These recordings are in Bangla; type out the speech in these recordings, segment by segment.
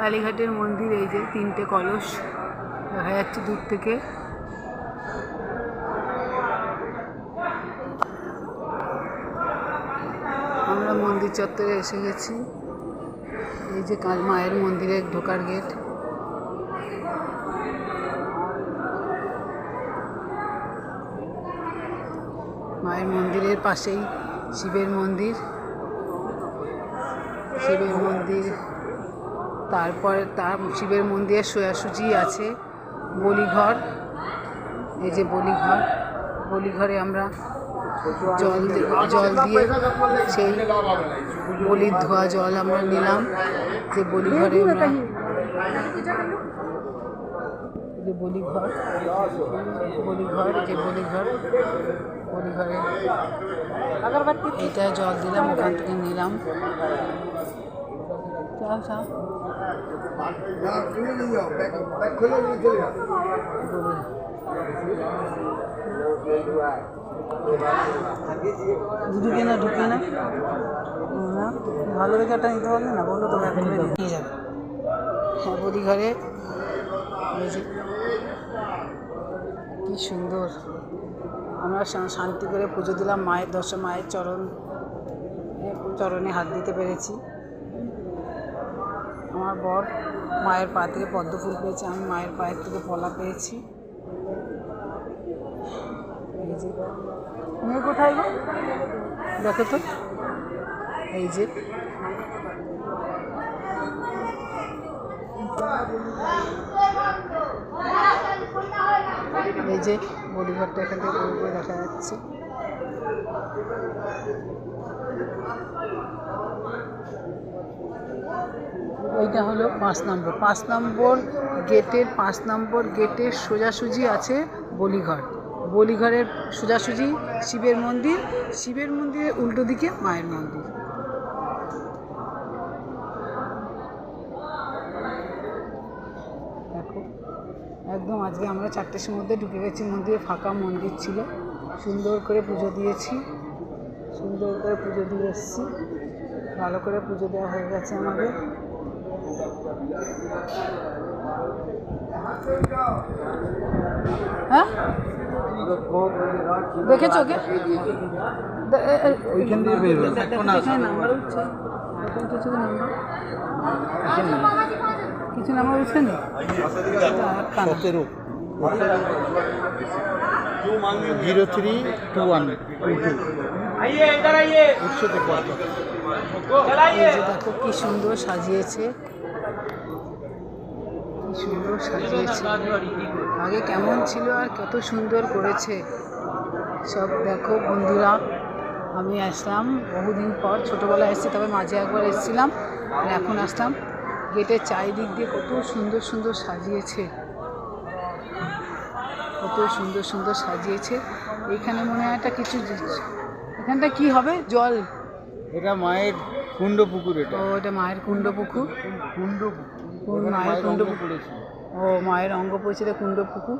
কালীঘাটের মন্দির, এই যে তিনটে কলস, দেখা যাচ্ছে দূর থেকে। আমরা মন্দির চত্বরে এসে গেছি। এই যে কাল মায়ের মন্দিরে ঢোকার গেট। মায়ের মন্দিরের পাশেই শিবের মন্দির। শিবের মন্দির তারপরে তার শিবের মন্দিরের সোয়াসুজি আছে, বলিঘর, এই যে বলিঘর, বলিঘরে আমরা জল জল দিয়ে সেই বলির ধোয়া জল আমরা নিলাম, যে বলিঘরে যে বলিঘর বলিঘর, যে বলিঘর, বলিঘরে এইটা জল দিলাম, ওখান থেকে নিলাম। যাও যাও। ঢুকে না? ঢুকে না। ভালো দেখে একটা নিতে পারলে না, বলল করে নিয়ে যাবে। হ্যাঁ বদি ঘরে কি সুন্দর। আমরা শান্তি করে পুজো দিলাম, মায়ের দর্শন মায়ের চরণ চরণে হাত দিতে পেরেছি। আমার বর মায়ের পা থেকে পদ্ম ফুল পেয়েছে, আমি মায়ের পায়ের থেকে পলা পেয়েছি। এই যে, মেয়ে কোথায় গো? দেখো তো। এই যে। এই যে বডিঘরটা এখান থেকে দেখা যাচ্ছে। এইটা হলো পাঁচ নম্বর। পাঁচ নম্বর গেটের, পাঁচ নম্বর গেটের সোজাসুজি আছে বলিঘর। বলিঘরের সোজাসুজি শিবের মন্দির, শিবের মন্দিরের উল্টো দিকে মায়ের মন্দির। দেখো, একদম আজকে আমরা চারটের মধ্যে ঢুকে গেছি, মন্দিরে ফাঁকা মন্দির ছিল। সুন্দর করে পুজো দিয়েছি, সুন্দর করে পুজো দিয়ে এসেছি। ভালো করে পুজো দেওয়া হয়ে গেছে আমাদের। হ্যাঁ? দেখেছ ওকে? ওইখান দিয়ে উঠছে। এখানে কিছু নাম্বার উঠছে না। সতেরো। Zero three two one. Two two. দেখো কি সুন্দর সাজিয়েছে। কি সুন্দর সাজিয়েছে। আগে কেমন ছিল আর কত সুন্দর করেছে। সব দেখো বন্ধুরা, আমি আসলাম বহুদিন পর, ছোটোবেলায় এসেছি, তবে মাঝে একবার এসেছিলাম আর এখন আসলাম। গেটের চারিদিক দিয়ে কত সুন্দর সুন্দর সাজিয়েছে। কত সুন্দর সুন্দর সাজিয়েছে। এখানে মনে হয় একটা কিছু এখানটা কি হবে? জল? এটা মায়ের কুণ্ড পুকুর এটা। ও এটা মায়ের কুণ্ড পুকুর? কুণ্ড মায়ের কুণ্ড পুকুর? ও মায়ের অঙ্গ পৌঁছে কুণ্ড পুকুর?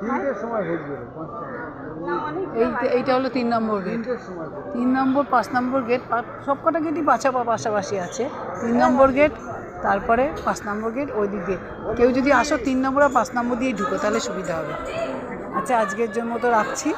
তিনটের সময় ভোট বেরো পাঁচটা এই এইটা হলো তিন নম্বর গেট সময় তিন নম্বর পাঁচ নম্বর গেট সব কটা গেটই পাশা পাশাপাশি আছে। তিন নম্বর গেট তারপরে পাঁচ নম্বর গেট ওই দিক দিয়ে। কেউ যদি আসো তিন নম্বর আর পাঁচ নম্বর দিয়ে ঢুকো তাহলে সুবিধা হবে। আচ্ছা আজকের জন্য তো রাখছি।